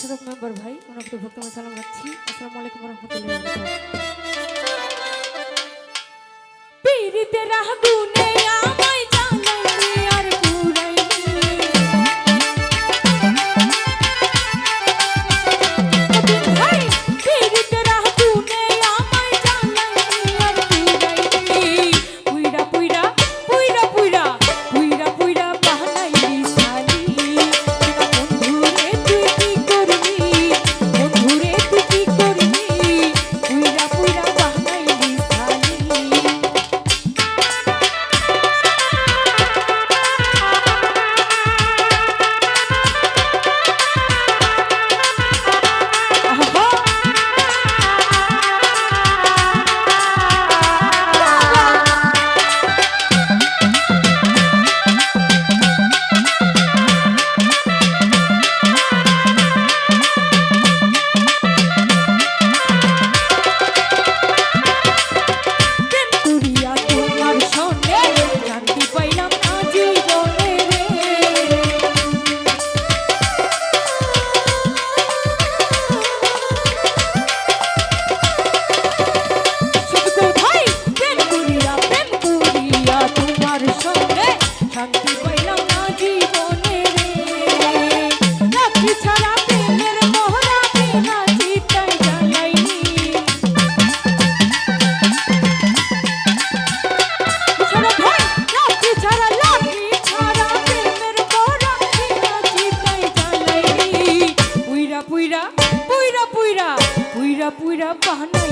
শাসক মেম্বার ভাই ওনাকে ভক্তমে সালাম রাখছি। আসসালামু আলাইকুম রহমতুল্লাহ পীড়িতে রাহগুনে পুরা বানাই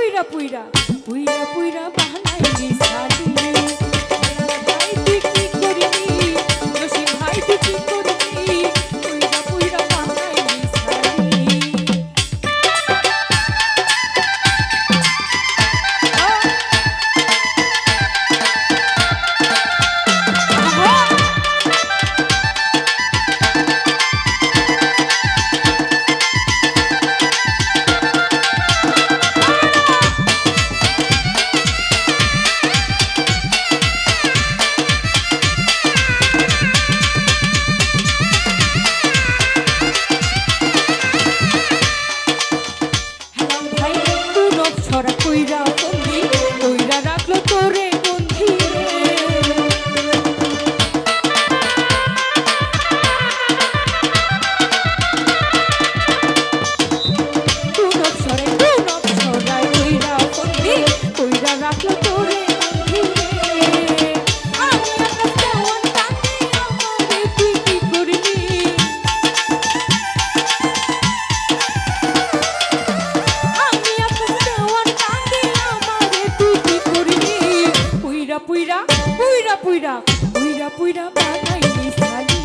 পুইরা পুইরা। পুইরা পুইরা বানাইলি শাড়ি ভাই তুই কি করিনি ভাই তুই কি পুরা বানাইলি শালি।